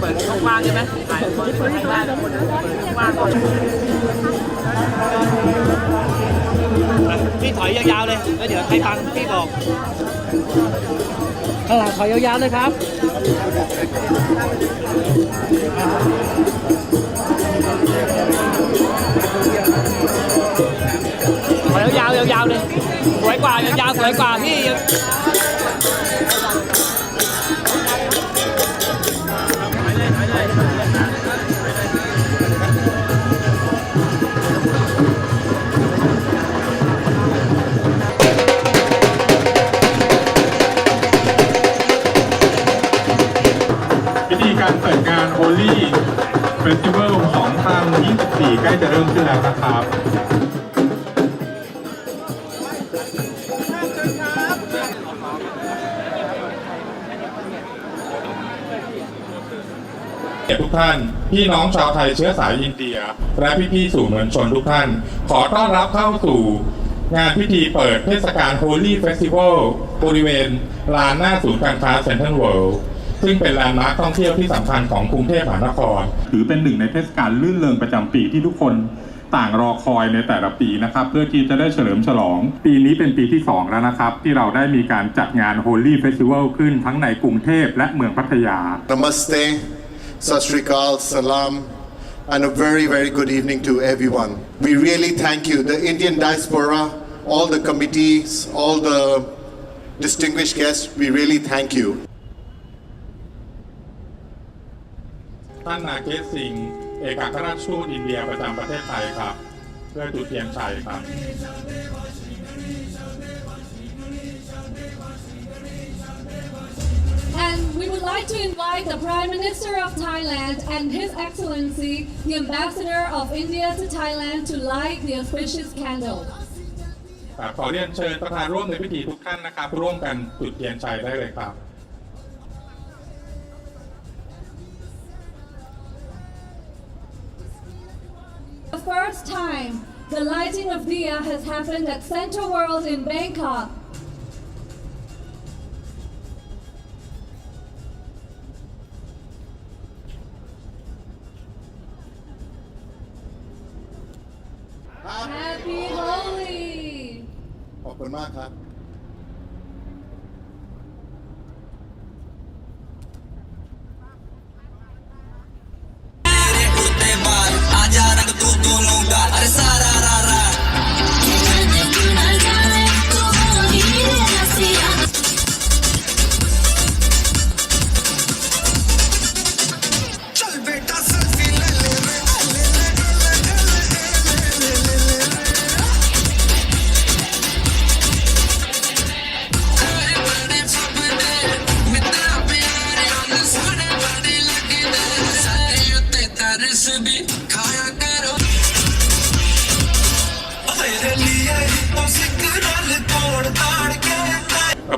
เปิดช่องว่างใช่ไหมถ่ายคนเปิดช่องว่างคนช่องว่างก่อนพี่ถอยยาวๆเลยแล้วเดี๋ยวใครฟังพี่บอกข้างหลังถอยยาวๆเลยครับ วยกว่าพี่ยังพิธีการเปิดงาน Holy Festival ของทาง 24 ใกล้จะเริ่มขึ้นแล้วนะครับ ทุกท่าน พี่น้องชาวไทยเชื้อสายอินเดีย และพี่ๆสู่มวลชนทุกท่าน ขอต้อนรับเข้าสู่งานพิธีเปิดเทศกาล Holy Festival บริเวณลานหน้าศูนย์การค้าเซ็นทรัลเวิลด์ซึ่งเป็นแลนด์มาร์คท่องเที่ยวที่สำคัญของกรุงเทพมหานคร ถือเป็นหนึ่งในเทศกาลลื่นเริงประจำปีที่ทุกคนต่างรอคอยในแต่ละปีนะครับ เพื่อที่จะได้เฉลิมฉลอง ปีนี้เป็นปีที่ 2 แล้วนะครับ ที่เราได้มีการจัดงาน Holy Festival ขึ้นทั้งในกรุงเทพและเมืองพัทยา Namaste, Sat Sri Akal, Salam, and a very, very good evening to everyone. We really thank you, the Indian diaspora, all the committees, all the distinguished guests, we really thank you. ท่านนาเกสสิงห์เอกอัครราชทูตอินเดียประจำประเทศไทยครับ เพื่อจุดเทียนชัยครับ like to invite the Prime Minister of Thailand and His Excellency, the Ambassador of India to Thailand, to light the auspicious candle. ครับขอเรียนเชิญประธานร่วมในพิธีทุกท่านนะครับ ร่วมกันจุดเทียนชัยได้เลยครับ The first time the lighting of Diya has happened at Center World in Bangkok. คุณมากครับ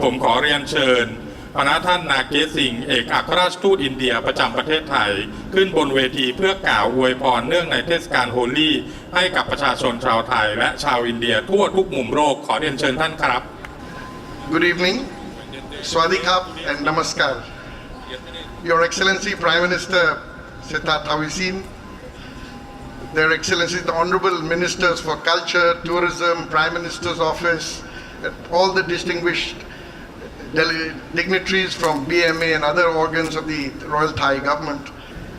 ผมขอเรียนเชิญคณะท่านนาเกสิงเอกอัครราชทูตอินเดียประจำประเทศไทย ขึ้นบนเวทีเพื่อกล่าวอวยพรเนื่องในเทศกาลโฮลี่ ให้กับประชาชนชาวไทย และชาวอินเดียทั่วทุกมุมโลกขอเรียนเชิญท่านครับ Good evening, Swadikap and Namaskar. Your Excellency Prime Minister Siddhartha Visin Their Excellency the Honorable Ministers for Culture, Tourism, Prime Minister's Office, and all the distinguished dignitaries from BMA and other organs of the Royal Thai government.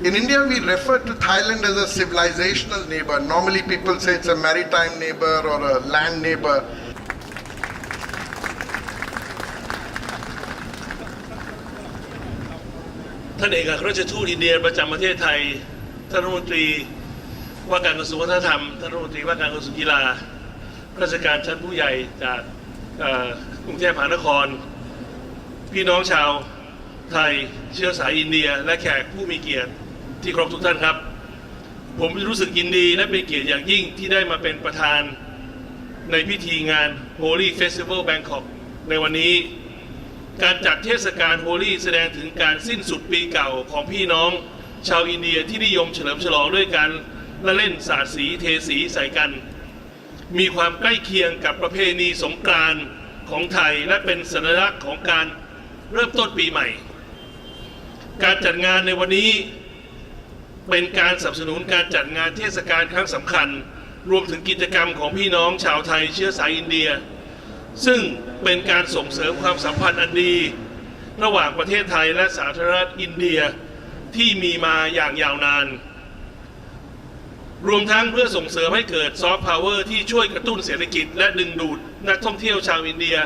In India, we refer to Thailand as a civilizational neighbor. Normally, people say it's a maritime neighbor or a land neighbor. ท่านเอกอัครราชทูตอินเดียประจำประเทศไทย ท่านรัฐมนตรีว่าการกระทรวงวัฒนธรรม ท่านรัฐมนตรีว่าการกระทรวงกีฬาราชการชั้นผู้ใหญ่จากเอ่อกรุงเทพมหานคร พี่น้องชาวไทยเชื้อสายอินเดีย และแขกผู้มีเกียรติที่ครบทุกท่านครับ ผมรู้สึกยินดีและเป็นเกียรติอย่างยิ่งที่ได้มาเป็นประธานในพิธีงาน Holy Festival Bangkok ในวันนี้ การจัดเทศกาลโฮลี่แสดงถึงการสิ้นสุดปีเก่าของพี่น้อง ชาวอินเดียที่นิยมเฉลิมฉลองด้วยการละเล่นสาดสีเทสีใส่กัน มีความใกล้เคียงกับประเพณีสงกรานต์ของไทยและเป็นสัญลักษณ์ของการ เริ่มต้นปีใหม่ การจัดงานในวันนี้เป็นการสนับสนุนการจัดงานเทศกาลครั้งสำคัญ รวมถึงกิจกรรมของพี่น้องชาวไทยเชื้อสายอินเดีย ซึ่งเป็นการส่งเสริมความสัมพันธ์อันดี ระหว่างประเทศไทยและสาธารณรัฐอินเดียที่มีมาอย่างยาวนาน รวมทั้งเพื่อส่งเสริมให้เกิดซอฟต์พาวเวอร์ที่ช่วยกระตุ้นเศรษฐกิจและดึงดูดนักท่องเที่ยวชาวอินเดีย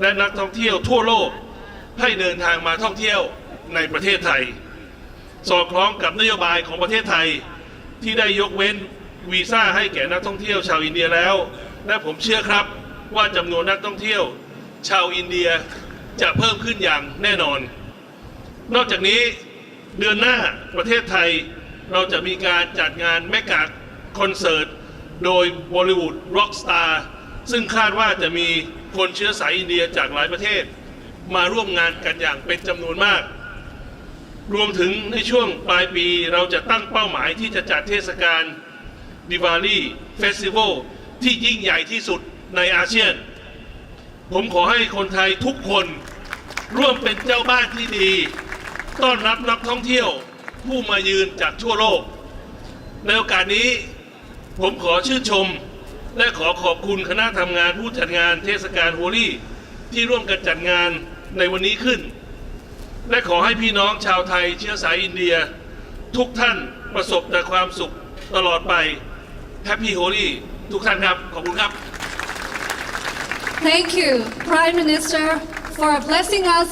และนักท่องเที่ยวทั่วโลก ให้เดินทางมาท่องเที่ยวในประเทศไทย สอดคล้องกับนโยบายของประเทศไทยที่ได้ยกเว้นวีซ่าให้แก่นักท่องเที่ยวชาวอินเดียแล้ว และผมเชื่อครับว่าจำนวนนักท่องเที่ยว ชาวอินเดียจะเพิ่มขึ้นอย่างแน่นอน นอกจากนี้เดือนหน้าประเทศไทยเราจะมีการจัดงานแมกกาคอนเสิร์ต โดยบอลิวูดร็อกสตาร์ซึ่งคาดว่าจะมีคนเชื้อสายอินเดียจากหลายประเทศ มาร่วมงานกันอย่างเป็นจำนวนมาก รวมถึงในช่วงปลายปีเราจะตั้งเป้าหมายที่จะจัดเทศกาลดิวาลีเฟสติวัลที่ยิ่งใหญ่ที่สุดในอาเซียน ผมขอให้คนไทยทุกคนร่วมเป็นเจ้าบ้านที่ดี ต้อนรับนักท่องเที่ยวผู้มายืนจากทั่วโลก ในโอกาสนี้ผมขอชื่นชม และขอขอบคุณคณะทำงานผู้จัดงานเทศกาลโฮลี่ที่ร่วมกันจัดงาน ในวันนี้ขึ้น และขอให้พี่น้องชาวไทยเชื้อสายอินเดีย ทุกท่านประสบแต่ความสุขตลอดไปแฮปปี้โฮลี่ทุกท่านครับ ขอบคุณครับ Thank you, Prime Minister, for blessing us